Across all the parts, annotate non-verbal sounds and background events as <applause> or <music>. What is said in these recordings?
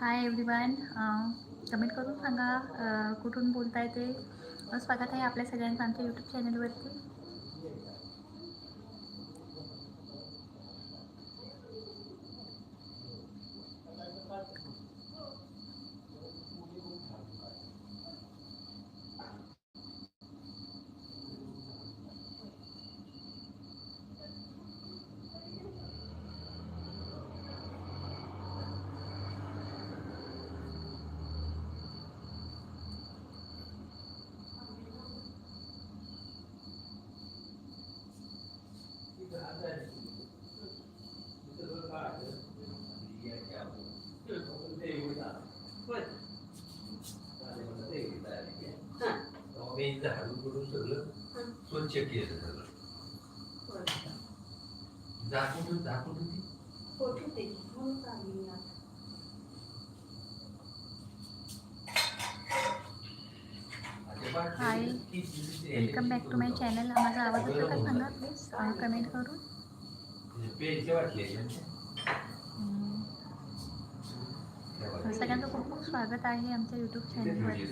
Hi everyone comment करून सांगा कुठून बोलताय ते? स्वागत आहे आपल्या सगळ्यांचं आमच्या यूट्यूब चॅनलवरती मी झाडू करून सगळं स्वच्छ केलं सगळं दाखवून दाखवून ती. Hi welcome back to my channel माझा आवाज येतो का सांगा प्लीज कमेंट करून. वाटले सगळ्यांचं खूप खूप स्वागत आहे आमच्या यूट्यूब चॅनलवरती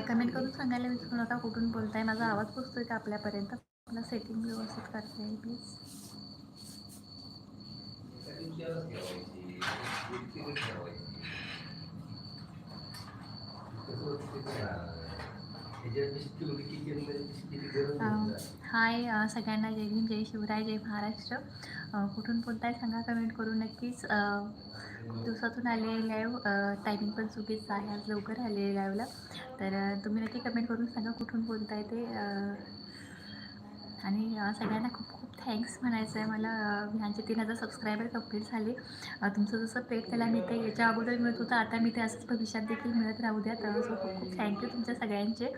कमेंट करून सांगायला विसरू नका. कुठून बोलताय? माझा आवाज पोचतोय का आपल्यापर्यंत? मला सेटिंग व्यवस्थित करता येईल प्लीज हाय सगळ्यांना जय भीम जय शिवराय जय महाराष्ट्र. कुठून बोलताय सांगा कमेंट करून नक्कीच. दिवसातून आले लाईव्ह टायमिंग पण चुकीचं आहे आज लवकर आले लाईव्हला तर तुम्ही नक्की कमेंट करून सांगा कुठून बोलताय ते. आणि सगळ्यांना खूप थँक्स म्हणायचं आहे मला. ह्यांचे तीन हजार सबस्क्रायबर कंप्लीट झाले. तुमचं जसं पेट त्याला ते याच्या अगोदर मिळत होतं. आता मी ते असंच भविष्यात देखील मिळत राहू द्यात सो खूप खूप थँक्यू तुमच्या सगळ्यांचे.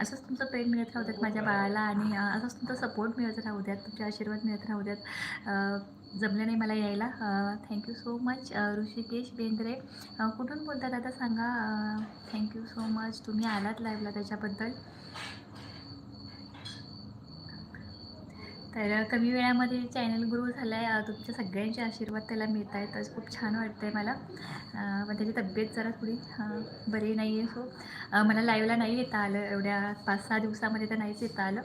असंच तुमचं पेट मिळत राहू द्यात माझ्या बाळाला आणि असंच तुमचा सपोर्ट मिळत राहू द्यात. तुमचे आशीर्वाद मिळत राहू द्यात. जमलं नाही मला यायला. Thank you so much Hrishikesh Bendre. कुठून बोलतात आता सांगा. थँक्यू सो मच तुम्ही आलात लाईव्हला त्याच्याबद्दल. तर कमी वेळामध्ये चॅनल ग्रो झाला आहे तुमच्या सगळ्यांचे आशीर्वाद त्याला मिळत आहेत तर खूप छान वाटतं आहे मला पण त्याची तब्येत जरा थोडी बरी नाही आहे सो हो. मला लाईव्हला नाही येता आलं. एवढ्या पाच सहा दिवसामध्ये तर नाहीच येता आलं.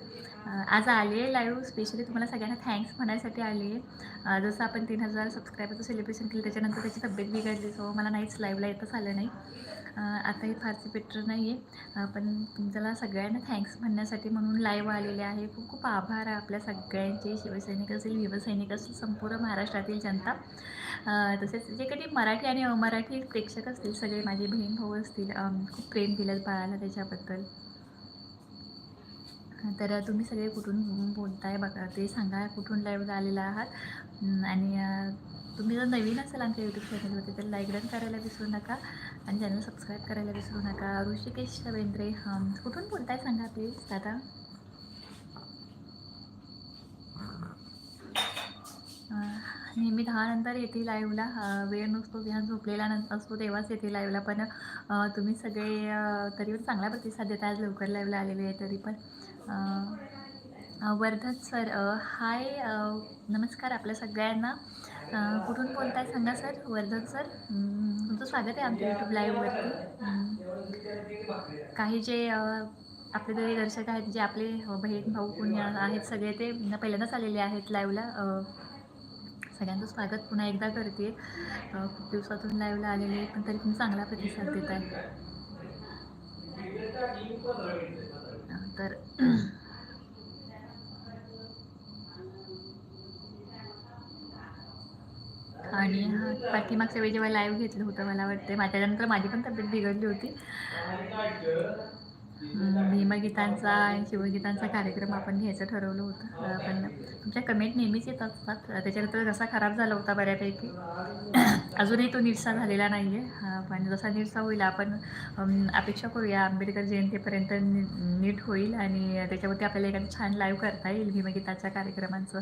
आज आले आहे लाईव्ह स्पेशली तुम्हाला सगळ्यांना थँक्स म्हणायसाठी आले आहे. जसं आपण तीन हजार सबस्क्रायबरचं सेलिब्रेशन केलं त्याच्यानंतर त्याची तब्येत बिघडली सो मला नाहीच लाईव्हला येतच आलं नाही. आता आताही फारसे बेटर नाही आहे पण तुमच्याला सगळ्यांना थँक्स म्हणण्यासाठी म्हणून लाईव्ह आलेले आहे. खूप खूप आभार आहे आपल्या सगळ्यांचे. शिवसैनिक असेल युवसैनिक असतील संपूर्ण महाराष्ट्रातील जनता. तसेच जे कधी मराठी आणि अमराठी प्रेक्षक असतील सगळे माझे बहीण भाऊ असतील खूप प्रेम दिलं बाळाला त्याच्याबद्दल. तर तुम्ही सगळे कुठून बोलताय बघा ते सांगा कुठून लाईव्ह आलेला आहात. आणि तुम्ही जर नवीन असाल आमच्या यूट्यूब चॅनलवरती तर लाईक डन करायला विसरू नका आणि चॅनल सबस्क्राईब करायला विसरू नका. ऋषिकेश बेंद्रे हं, कुठून बोलताय सांगा प्लीज दादा? नेहमी दहा नंतर येते लाईव्हला वेळ नसतो विहान झोपलेला नंतर असतो तेव्हाच येते लाईव्हला पण तुम्ही सगळे तरी पण चांगला प्रतिसाद देता आज लवकर लाईव्हला आलेले आहे तरी पण. वर्धन सर हाय नमस्कार आपल्या सगळ्यांना. कुठून बोलताय सांगा सर वर्धन सर? तुमचं स्वागत आहे आमच्या यूट्यूब लाईव्हवरती काही जे आपले तरी दर्शक आहेत जे आपले बहीण भाऊ कोणी आहेत सगळे ते पहिल्यांदाच आलेले आहेत लाईव्हला सगळ्यांचं स्वागत पुन्हा एकदा करते. खूप दिवसातून लाईव्हला आलेले पण तरी पण चांगला प्रतिसाद देत आहे तर आणि पाठीमागच्या वेळी जेव्हा लाईव्ह घेतलं होतं मला वाटते माझ्यानंतर त्याच्यानंतर माझी पण तब्येत बिघडली होती. भीमगीतांचा आणि शिवगीतांचा कार्यक्रम आपण घ्यायचं ठरवलं होतं. पण तुमच्या कमेंट नेहमीच येत असतात. त्याच्यानंतर जसा खराब झाला होता बऱ्यापैकी. <clears throat> अजूनही तो नीटसा झालेला नाही आहे पण जसा नीटसा होईल आपण अपेक्षा करूया आंबेडकर जयंतीपर्यंत नी- नीट होईल आणि त्याच्यावरती आपल्याला एखादं छान लाईव्ह करता येईल भीमगीताच्या कार्यक्रमांचं.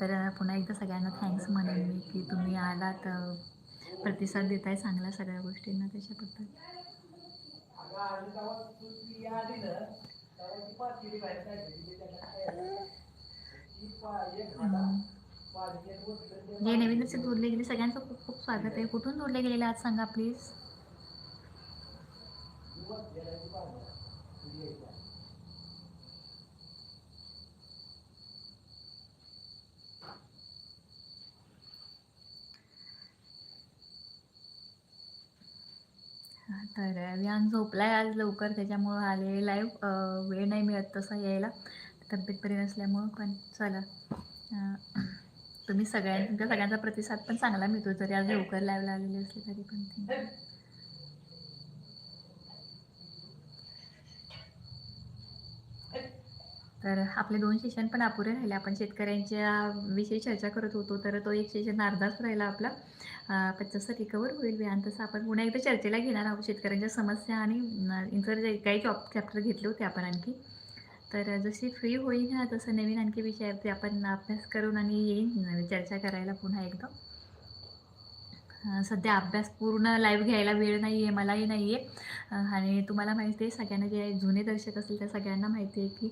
तर पुन्हा एकदा सगळ्यांना थँक्स म्हणेन मी की तुम्ही आलात. प्रतिसाद देत आहे सगळ्या गोष्टींना त्याच्याबद्दल. हम्म. जे नवीन असे जोडले गेले सगळ्यांचं खूप खूप स्वागत आहे कुठून जोडले गेलेले आज सांगा प्लीज तर विहान झोपलाय आज लवकर त्याच्यामुळं आले लाईव्ह वेळ नाही मिळत तसा यायला. तब्येत बरी नसल्यामुळं पण चला. तुम्ही सगळ्यां तुमच्या सगळ्यांचा प्रतिसाद पण चांगला मिळतो. जरी आज लवकर लाईव्हला आलेले असले तरी पण थँक्यू तर आपले दोन सेशन पण अपुरे राहिले. आपण शेतकऱ्यांच्या विषयी चर्चा करत होतो तर तो एक सेशन अर्धाच राहिला आपला. अं, रिकवर होईल व्यायाम तसं आपण पुन्हा एकदा चर्चेला घेणार आहोत. शेतकऱ्यांच्या समस्या आणि इतर जे काही जॉब चॅप्टर घेतले होते आपण आणखी. तर जशी फ्री होईल ना तसं नवीन आणखी विषयावरती आपण अभ्यास करून आणि येईन चर्चा करायला पुन्हा एकदा. सध्या अभ्यास पूर्ण लाईव्ह घ्यायला वेळ नाही आहे मलाही नाही आहे आणि तुम्हाला माहिती आहे सगळ्यांना जे जुने दर्शक असतील त्या सगळ्यांना माहिती आहे की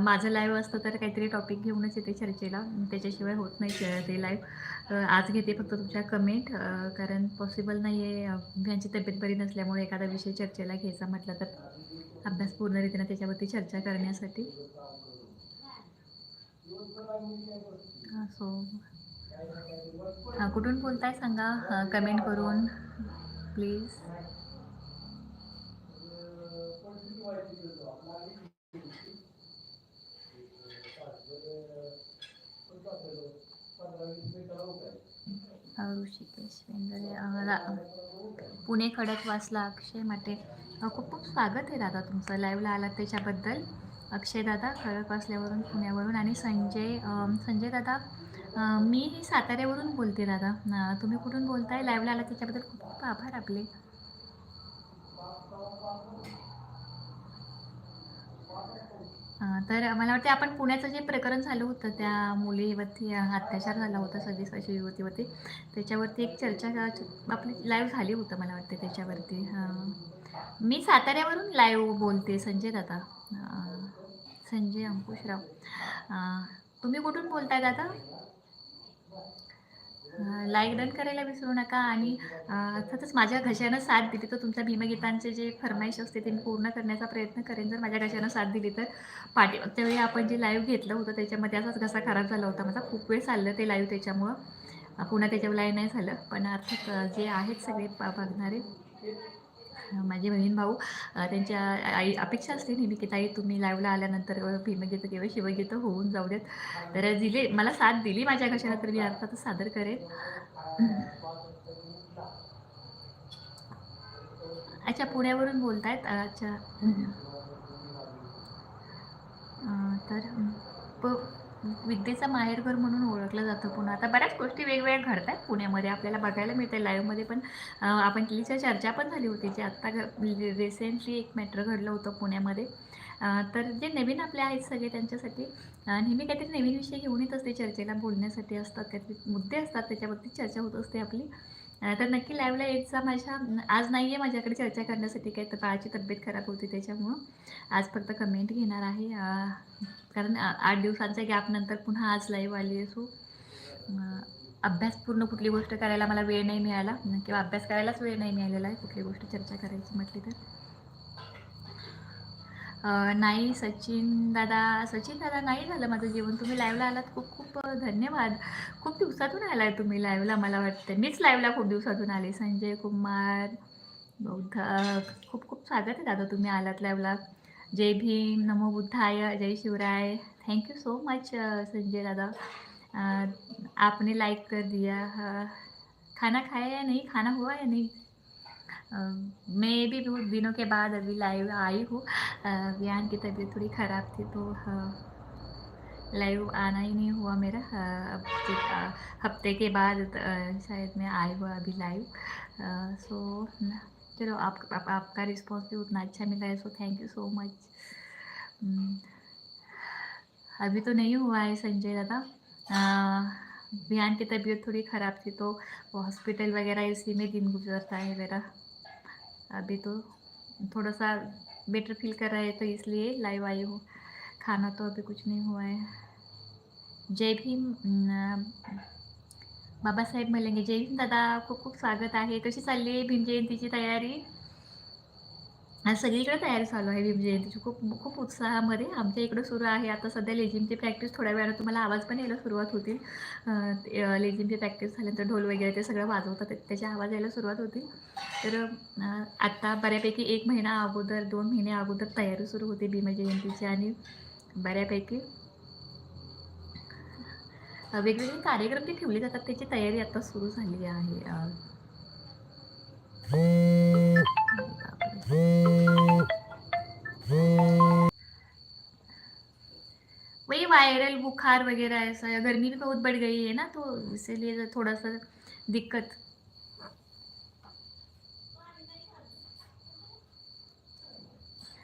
माझं लाईव्ह असतं तर काहीतरी टॉपिक घेऊनच येते चर्चेला. त्याच्याशिवाय होत नाही ते- ते लाईव्ह आज घेते फक्त तुमच्या कमेंट कारण पॉसिबल नाही आहे यांची तब्येत बरी नसल्यामुळे एखादा विषय चर्चेला घ्यायचा म्हटलं तर अभ्यास पूर्ण रीतीनं त्याच्यावरती चर्चा करण्यासाठी. सो हां कुठून बोलताय सांगा कमेंट करून प्लीज ऋषिकेश वेंगरे अं, पुणे खडकवासला अक्षय माटे. खूप खूप स्वागत आहे दादा तुमचं. लाईव्हला आलात त्याच्याबद्दल. अक्षय दादा खडकवासल्यावरून पुण्यावरून आणि संजय संजय दादा मी ही साताऱ्यावरून बोलते दादा. तुम्ही कुठून बोलताय? लाईव्हला आला त्याच्याबद्दल खूप खूप आभार आपले. तर मला वाटते आपण पुण्याचं जे प्रकरण झालं होतं त्या मुलीवरती अत्याचार झाला होता सव्वीस वर्षीय युवतीवरती. त्याच्यावरती एक चर्चा आपली लाईव्ह झाली होतं मला वाटते त्याच्यावरती. मी साताऱ्यावरून लाईव्ह बोलते संजय दादा संजय अंकुशराव. तुम्ही कुठून बोलताय दादा? लाईक डन करायला विसरू नका आणि अर्थातच माझ्या घशानं साथ दिली तर तुमच्या भीमगीतांचे जे फरमाईश असते ते मी पूर्ण करण्याचा प्रयत्न करेन जर माझ्या घशानं साथ दिली तर. पाठीमागच्या वेळी आपण जे लाईव्ह घेतलं होतं त्याच्यामध्ये असाच घसा खराब झाला होता. माझा खूप वेळ चाललं ते लाईव्ह त्याच्यामुळं. पुन्हा त्याच्यावर लाईव्ह नाही झालं. पण अर्थात जे आहेत सगळे बघणारे. माझे बहीण भाऊ त्यांच्या आई अपेक्षा असते नेहमी की ताई तुम्ही लाईव्हला आल्यानंतर भीमगीतं किंवा शिवगीतं होऊन जाऊ देत. तर दिले मला साथ दिली माझ्या कशाला तर मी अर्थातच सादर करेन. अच्छा पुण्यावरून बोलतायत अच्छा. तर प विद्येचं माहेरघर म्हणून ओळखलं जातं पुन्हा. आता बऱ्याच गोष्टी वेगवेगळ्या घडत आहेत पुण्यामध्ये. आपल्याला बघायला मिळते लाईव्हमध्ये पण आपण केलीच्या चर्चा पण झाली होती जे. आत्ता रिसेंटली म्हणजे एक मॅटर घडलं होतं पुण्यामध्ये. तर जे नवीन आपले आहेत सगळे त्यांच्यासाठी नेहमी काहीतरी नवीन विषय घेऊन येत असते चर्चेला बोलण्यासाठी असतात. काहीतरी मुद्दे असतात त्याच्यावरती चर्चा होत असते आपली. तर नक्की लाईव्हला यायचा माझ्या आज नाही आहे माझ्याकडे चर्चा करण्यासाठी काय तर बाळाची तब्येत खराब होती त्याच्यामुळं. आज फक्त कमेंट घेणार आहे. कारण आठ दिवसांच्या गॅपनंतर पुन्हा आज लाईव्ह आली असो सो अभ्यास पूर्ण कुठली गोष्ट करायला मला वेळ नाही मिळाला. किंवा अभ्यास करायलाच वेळ नाही मिळालेला आहे कुठली गोष्ट चर्चा करायची म्हटली तर. नाही सचिन दादा सचिन दादा नाही झालं माझं जेवण. तुम्ही लाईव्हला आलात. खूप खूप धन्यवाद. खूप दिवसातून आलाय तुम्ही लाईव्हला मला वाटतं मीच लाईव्हला खूप दिवसातून आले. संजय कुमार बौद्ध खूप खूप स्वागत आहे दादा तुम्ही आलात लाईव्हला जय भीम नमो बुद्धाय जय Shivrai. Thank you so much Sanjay दादा। आपने लाइक कर दिया। खाना खाया या नहीं? खाना हुआ या नहीं? अ, मैं भी बहुत दिनों के बाद अभी लाइव आई हूँ। विहान की तबीयत थोड़ी ख़राब थी तो लाइव आना ही नहीं हुआ मेरा। अब हफ़्ते के बाद शायद मैं आई हूँ अभी लाइव सो चलो आप, आप आपका रिस्पॉन्स भी उतना अच्छा मिला है so thank you so much अभी तो नहीं हुआ है संजय दादा। भियान की तबीयत थोड़ी ख़राब थी तो वो हॉस्पिटल वगैरह इसी में दिन गुजरता है मेरा। अभी तो थोड़ा सा बेटर फील कर रहा है तो इसलिए लाइव आई हूँ। खाना तो अभी कुछ नहीं हुआ है। जय भीम बाबासाहेब मलंगे जय दादा. खूप खूप स्वागत आहे. कशी चालली आहे भीम जयंतीची तयारी? आज सगळीकडे तयारी चालू आहे भीम जयंतीची खूप खूप उत्साहामध्ये आमच्या इकडं सुरू आहे. आता सध्या लेझिमची प्रॅक्टिस थोड्या वेळानं तुम्हाला आवाज पण यायला सुरुवात होतील. लेझिमची प्रॅक्टिस झाल्यानंतर ढोल वगैरे ते सगळं वाजवतात. त्याचे आवाज यायला सुरुवात होतील. तर आत्ता बऱ्यापैकी एक महिना अगोदर दोन महिने अगोदर तयारी सुरू होते भीम जयंतीची आणि बऱ्यापैकी वेगवेगळे कार्यक्रम ते ठेवले जातात. त्याची तयारी आता सुरू झाली आहे. वही वायरल बुखार वगैरह ऐसा गर्मी भी बहुत बढ़ गई है ना तो. इसीलिए थोड़ा सा दिक्कत.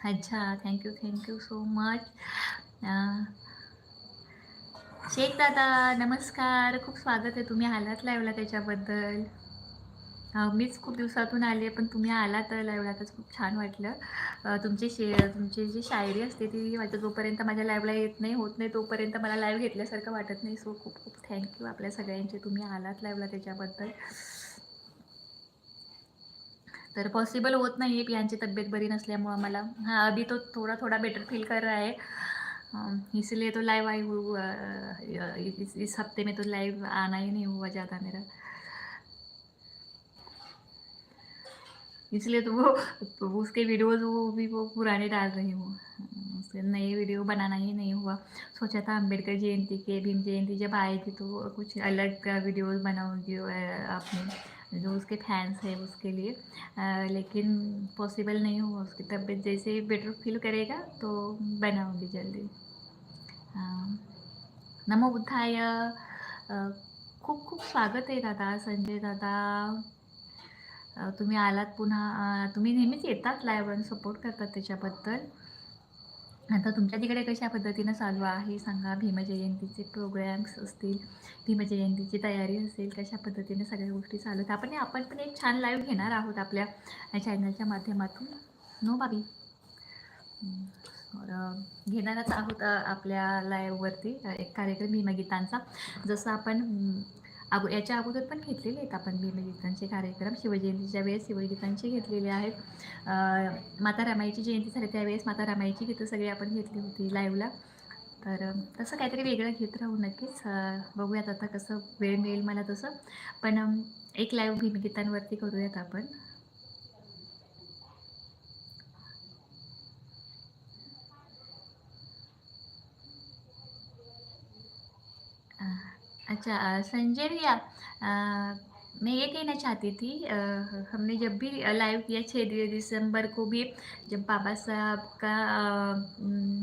अच्छा thank you thank you so much Shaikh दादा नमस्कार. खूप स्वागत आहे तुम्ही आलात लाईव्हला त्याच्याबद्दल. मीच खूप दिवसातून आले पण तुम्ही आलात लाईव्हला तर खूप छान वाटलं. तुमची शे तुमची जी शायरी असते ती वाटतं जोपर्यंत माझ्या लाईव्हला येत नाही होत नाही तोपर्यंत मला लाईव्ह घेतल्यासारखं वाटत नाही. सो खूप खूप थँक्यू आपल्या सगळ्यांचे. तुम्ही आलात लाईव्हला त्याच्याबद्दल. तर पॉसिबल होत नाही आहे यांची तब्येत बरी नसल्यामुळं मला. हां अभी तो थोड़ा थोड़ा बेटर फील कर रहा है. इसलिए तो लाइव आई हूँ अ, इस, हफ़्ते में तो लाइव आना ही नहीं हुआ ज़्यादा मेरा। इसलिए तो वो तो उसके वीडियोज़ वो भी वो पुराने डाल रही हूँ। उसके नए वीडियो बनाना ही नहीं हुआ। सोचा था अंबेडकर जयंती के भीम जयंती जब आएगी तो कुछ अलग वीडियोज़ बनाऊँगी अपने। जो उसके फैंस हैं उसके लिए। आ, लेकिन पॉसिबल नहीं हुआ उसकी तबीयत। जैसे ही बेटर फील करेगा तो बनाऊंगी जल्दी। नमो बुद्धाय। खूप खूप स्वागत आहे दादा संजय दादा। तुम्ही आलात पुन्हा तुम्ही नेहमीच येतात लाईव्ह आणि सपोर्ट करतात त्याच्याबद्दल. आता तुमच्या तिकडे कशा पद्धतीनं चालू आहे? सांगा. भीमजयंतीचे प्रोग्रॅम्स असतील भीमजयंतीची तयारी असेल कशा पद्धतीने सगळ्या गोष्टी चालू आहेत? आपण आपण पण एक छान लाईव्ह घेणार आहोत आपल्या चॅनलच्या माध्यमातून. नो बाबी? घेणारच आहोत आपल्या लाईव्हवरती एक कार्यक्रम भीमगीतांचा जसं आपण अगो याच्या अगोदर पण घेतलेले आहेत आपण भीमगीतांचे कार्यक्रम. शिवजयंतीच्या वेळेस शिवगीतांचे घेतलेले आहेत. माता रमाईची जयंती झाली त्यावेळेस माता रमाईची गीतं सगळी आपण घेतली होती लाईव्हला तर तसं काहीतरी वेगळं घेत राहू नक्कीच. बघूयात आता कसं वेळ मिळेल मला तसं. पण एक लाईव्ह भीमगीतांवरती करूयात आपण. संजय भैया मैं ये कहना चाहती थी आ, हमने जब भी लाइव किया छः दिसंबर को भी जब बाबा साहब का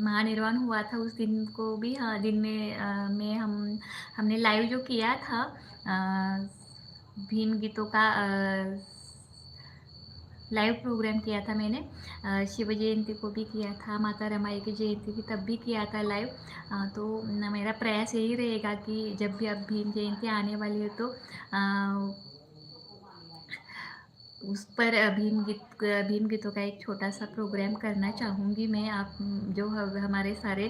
महानिर्वाण हुआ था उस दिन को भी हाँ दिन में आ, में हम हमने लाइव जो किया था आ, भीम गीतों का लाइव प्रोग्राम किया था मैंने। शिव जयंती को भी किया था, माता रमाई की जयंती भी तब भी किया था लाइव तो मेरा प्रयास यही रहेगा कि जब भी अब भीम जयंती आने वाली है तो उस पर भीम गीत, भीम गीतों का एक छोटा सा प्रोग्राम करना चाहूँगी मैं। आप, जो हमारे सारे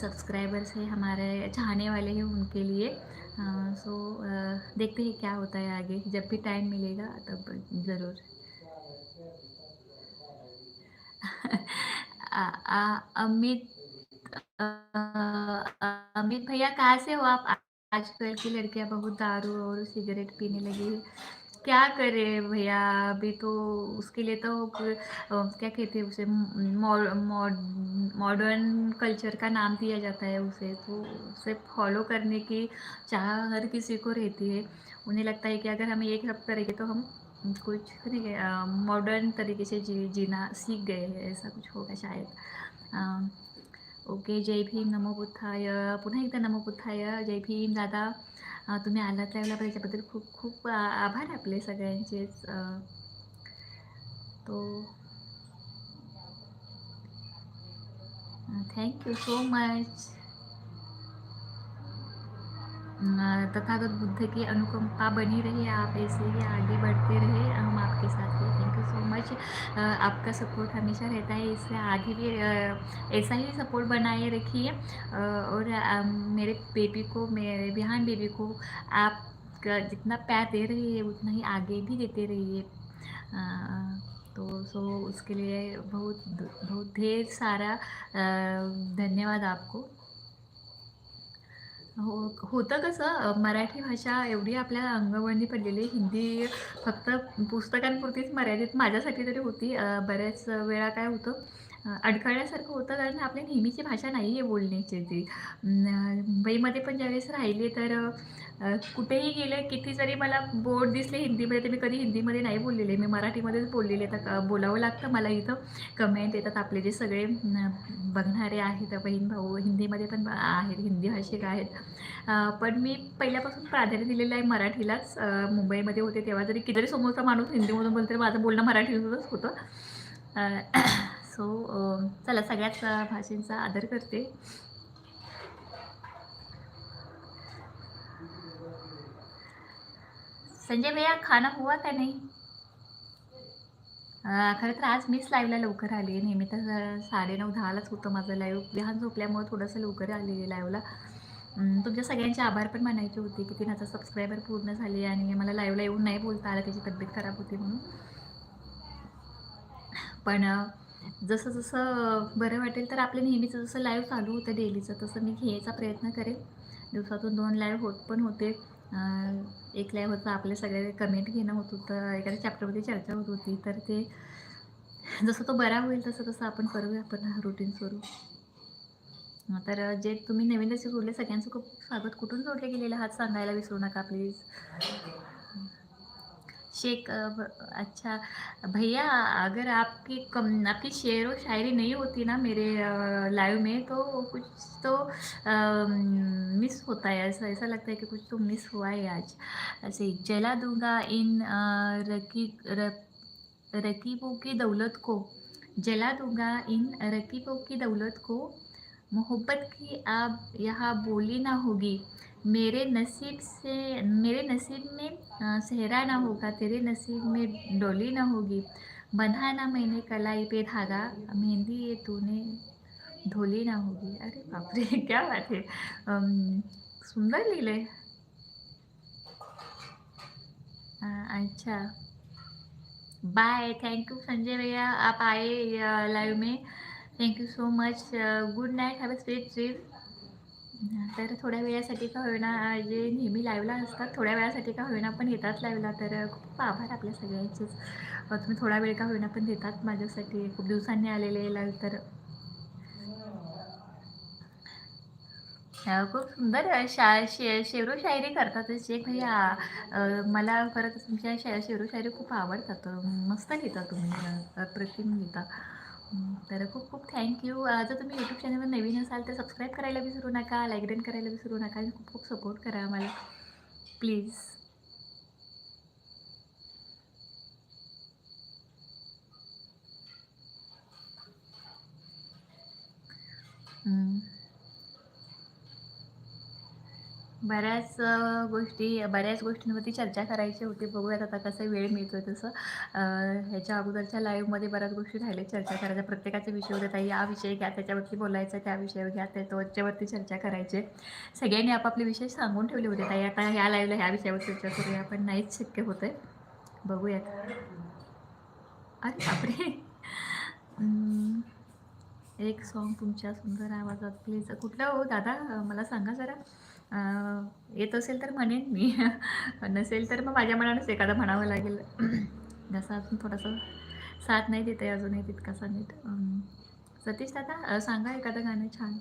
सब्सक्राइबर्स हैं, हमारे चाहने वाले हैं उनके लिए। सो देखते हैं क्या होता है आगे। जब भी टाइम मिलेगा तब ज़रूर। <laughs> अमित अमित भैया, कहाँ से हो आप? आजकल की लड़कियाँ बहुत दारू और सिगरेट पीने लगी क्या करे भैया? अभी तो उसके लिए तो क्या कहते हैं उसे मॉडर्न कल्चर का नाम दिया जाता है उसे। तो उसे फॉलो करने की चाह हर किसी को रहती है। उन्हें लगता है कि अगर हम ये सब करेंगे तो हम कुछ मॉडर्न तरीके से जी जीना सीख गए हैं ऐसा कुछ होगा शायद। ओके जय भीम नमो बुद्धाय। पुन्हा एकदा नमो बुद्धाय। जय भीम दादा। तुम्ही आलात लावला त्याच्याबद्दल खूप खूप आभार आपले सगळ्यांचेच तो thank you so much Tathagata Buddha की अनुकंपा बनी रहे। आप ऐसे ही आगे बढ़ते रहे। हम आपके साथ हैं। थैंक यू सो मच आपका सपोर्ट हमेशा रहता है। इससे आगे भी ऐसा ही सपोर्ट बनाए रखिए। और मेरे बेबी को, मेरे बिहान बेबी को आप जितना प्यार दे रही है, उतना ही आगे भी देते रहिए। तो सो उसके लिए बहुत बहुत ढेर सारा धन्यवाद आपको। हो होतं कसं मराठी भाषा एवढी आपल्या अंगवळणी पडलेली आहे, हिंदी फक्त पुस्तकांपुरतीच मर्यादित माझ्यासाठी तरी होती. बऱ्याच वेळा काय होतं अडखळल्यासारखं होतं कारण आपली नेहमीची भाषा नाही आहे बोलण्याची ती मुंबईमध्ये पण ज्यावेळेस राहिले तर कुठेही गेले किती जरी मला बोर्ड दिसले हिंदीमध्ये तर मी कधी हिंदीमध्ये नाही बोललेले. मी मराठीमध्येच बोललेले. तर बोलावं लागतं मला इथं. कमेंट येतात आपले जे सगळे बघणारे आहेत बहीण भाऊ हिंदीमध्ये पण आहेत हिंदी भाषिक आहेत. पण मी पहिल्यापासून प्राधान्य दिलेलं आहे मराठीलाच. मुंबईमध्ये होते तेव्हा जरी किती समोरचा माणूस हिंदीमधून बोलतो माझं बोलणं मराठीतूनच होतं. सो चला सगळ्याच भाषेंचा आदर करते. संजय भैया खाना हुआ का नाही? खरं तर आज मीच लाईव्हला लवकर आली आहे. नेहमी तर अ, साडेनऊ दहालाच होतं माझं लाईव्ह लहान झोपल्यामुळे थोडंसं लवकर आलेली लाईव्हला तुमच्या सगळ्यांचे आभार पण मानायचे होते की तीन हजार सबस्क्रायबर पूर्ण झाले आणि मला लाईव्हला येऊन नाही बोलता आलं त्याची तब्येत खराब होती म्हणून. पण जसं जसं बरं वाटेल तर आपलं नेहमीचं जसं लाईव्ह चालू होतं डेलीचं तसं मी घ्यायचा प्रयत्न करेन. दिवसातून दोन लाईव्ह होत पण होते. एक लाईव्ह होतं आपले सगळे कमेंट घेणं होत होतं. एखाद्या चॅप्टरमध्ये चर्चा होत होती तर ते जसं तो बरा होईल तसं तसं आपण करूया आपण रुटीन स्वरूप तर जे तुम्ही नवीन जसे जोडले सगळ्यांचं खूप स्वागत. कुठून जोडले गेलेलं? हात सांगायला विसरू नका प्लीज शेख अच्छा भैया अगर आपकी कम आपकी शेर व शायरी नहीं होती ना मेरे लाइव में तो कुछ तो आ, मिस होता है। ऐसा ऐसा लगता है कि कुछ तो मिस हुआ है आज। ऐसे जला दूँगा इन रकी रकीबों की दौलत को। जला दूँगा इन रकीबों की दौलत को। मोहब्बत की आप यहाँ बोली ना होगी। मेरे नसीब से मेरे नसीब में सेहरा ना होगा तेरे नसीब में डोली ना होगी। बंधा ना मैंने कलाई पे धागा मेहंदी ये तूने धोली ना होगी। अरे बापरे <laughs> क्या बात है। सुंदर अ, अच्छा। बाय थैंक यू संजय भैया। आप आए लाइव में। Thank you so much good night have a sweet dream तर थोड्या वेळासाठी का होईना जे नेहमी लाईव्हला असतात थोड्या वेळासाठी का होईना पण येतात लाईव्हला तर खूप आभार आपल्या सगळ्यांचेच. तुम्ही थोडा वेळ का होईना पण देतात माझ्यासाठी. खूप दिवसांनी आलेले लाईव्ह तर. खूप सुंदर शा शे शेरो शायरी करतात. शेख भैया मला खरं तुमच्या शे शेरो शायरी खूप आवडतात. मस्त लिहिता तुम्ही प्रतिम लिहिता. तर खूप खूप थँक्यू जर तुम्ही यूट्यूब चॅनलवर नवीन असाल तर सबस्क्राईब करायला विसरू नका लाईक डन करायला विसरू नका आणि खूप खूप सपोर्ट करा आम्हाला. प्लीज बऱ्याच गोष्टी बऱ्याच गोष्टींवरती चर्चा करायची होती. बघूयात आता कसं वेळ मिळतोय तसं. ह्याच्या अगोदरच्या लाईव्हमध्ये बऱ्याच गोष्टी राहिल्या चर्चा करायच्या. प्रत्येकाच्या विषय होते ताई या विषय घ्या त्याच्यावरती बोलायचं त्या विषयावर घ्या त्याच्यावरती चर्चा करायचे. सगळ्यांनी आपापले विषय सांगून ठेवले होते. ताई आता ह्या लाईव्हला ह्या विषयावर चर्चा करूया. पण नाहीच शक्य होतंय. बघूयात. अरे बापरे! एक सॉन्ग तुमच्या सुंदर आवाजात प्लीज कुठलं हो दादा? मला सांगा जरा. येत असेल तर म्हणेन मी. नसेल तर मग माझ्या मनानंच एखादा म्हणावं लागेल. जसा अजून थोडासा साथ नाही देत आहे अजूनही तितकासा नीट सतीश दादा सांगा एखादं गाणं छान.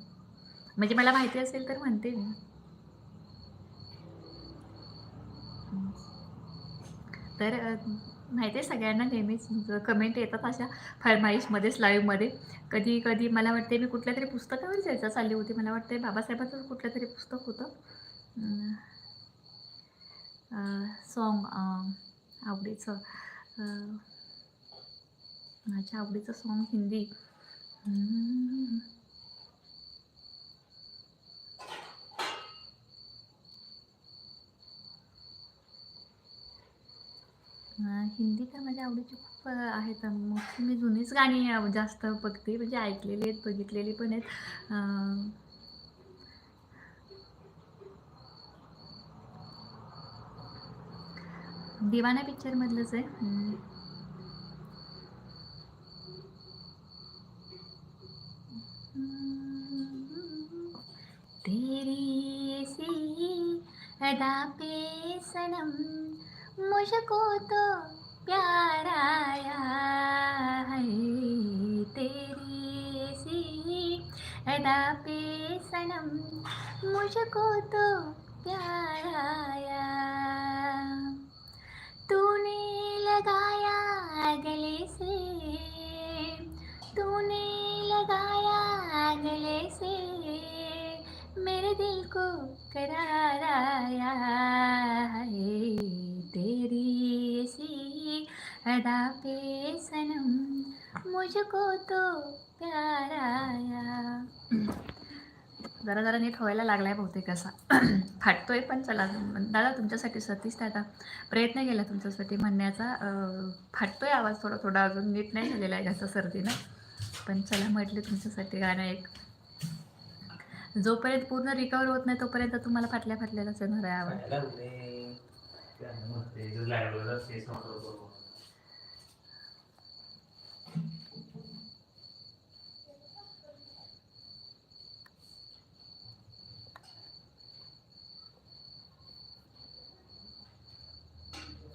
म्हणजे मला माहिती असेल तर म्हणते मी. तर माहिती आहे सगळ्यांना नेहमीच कमेंट येतात अशा फरमाईशमध्येच लाईव्हमध्ये कधी कधी मला वाटते मी कुठल्या तरी पुस्तकावर चर्चा चालली होती. मला वाटते बाबासाहेबांचं कुठलं तरी पुस्तक होतं. सॉन्ग आवडीचं माझ्या आवडीचं सॉन्ग हिंदी. हिंदी तर माझ्या आवडीची खूप आहेत. मोस्टली मी जुनीच गाणी जास्त बघते म्हणजे ऐकलेली आहेत बघितलेली पण आहेत. दिवाना पिक्चरमधलंच आहे. तेरी सी अदा पे सनम मुझको तो प्यार आया है तेरी सी अदा पे सनम। मुझको तो प्यार आया तूने लगाया गले से तूने लगाया गले से मेरे दिल को करार आया है। सी पे सनम मुझको तो प्यार आया जरा जरा नीट व्हायला लागलाय बहुतेक असा. <clears throat> फाटतोय पण चला दादा तुमच्यासाठी सतीश दादा प्रयत्न केला तुमच्यासाठी म्हणण्याचा. फाटतोय आवाज थोडा थोडा अजून नीट नाही झालेला आहे घासा सर्दीनं. पण चला म्हटले तुमच्यासाठी गाणं एक. जोपर्यंत पूर्ण रिकवर होत नाही तोपर्यंत तुम्हाला फाटल्या फाटलेलाच येणार आहे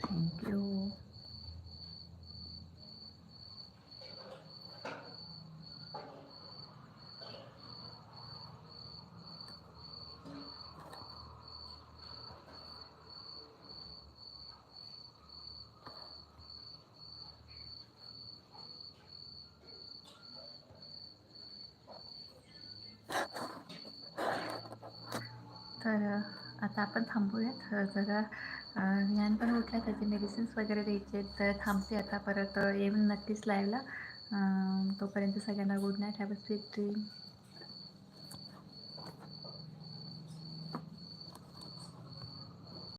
आवाज खायला लागले. काय म्हणते, जो लागलेला तेच वापरत होतो. थँक्यू तर अ, आता आपण थांबूयात अ, जरा अ, ज्ञान पण उठला त्याचे मेडिसिन्स वगैरे द्यायचे आहेत. तर थांबते आता परत येऊन नक्कीच लाईव्हला तोपर्यंत सगळ्यांना good night have a sweet dream